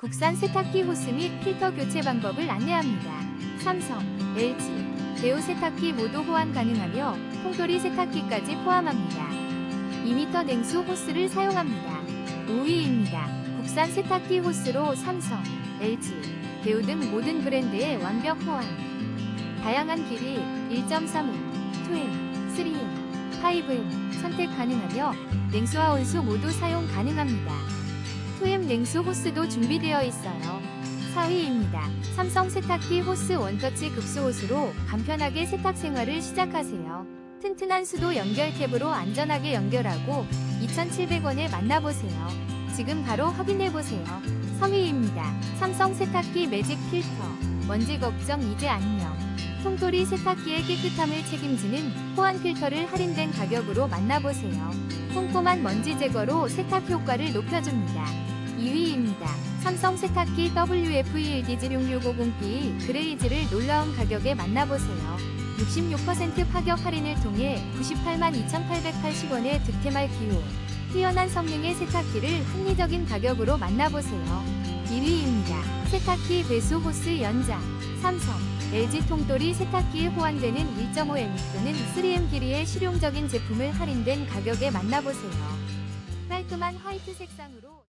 국산 세탁기 호스 및 필터 교체 방법을 안내합니다. 삼성, LG, 대우 세탁기 모두 호환 가능하며 통돌이 세탁기까지 포함합니다. 2m 냉수 호스를 사용합니다. 5위입니다. 국산 세탁기 호스로 삼성, LG, 대우 등 모든 브랜드의 완벽 호환. 다양한 길이 1.3인, 2인, 3인, 5인 선택 가능하며 냉수와 온수 모두 사용 가능합니다. 2M 냉수 호스도 준비되어 있어요. 4위입니다. 삼성 세탁기 호스 원터치 급수 호스로 간편하게 세탁 생활을 시작하세요. 튼튼한 수도 연결 탭으로 안전하게 연결하고 2,700원에 만나보세요. 지금 바로 확인해보세요. 3위입니다. 삼성 세탁기 매직 필터. 먼지 걱정 이제 안녕. 통돌이 세탁기의 깨끗함을 책임지는 호환 필터를 할인된 가격으로 만나보세요. 꼼꼼한 먼지 제거로 세탁 효과를 높여줍니다. 2위입니다. 삼성 세탁기 WF1DG6650B 그레이즈를 놀라운 가격에 만나보세요. 66% 파격 할인을 통해 98만 2,880원의 득템할 기호. 뛰어난 성능의 세탁기를 합리적인 가격으로 만나보세요. 1위입니다. 세탁기 배수 호스 연장. 삼성, LG 통돌이 세탁기에 호환되는 1.5M 또는 3M 길이의 실용적인 제품을 할인된 가격에 만나보세요. 깔끔한 화이트 색상으로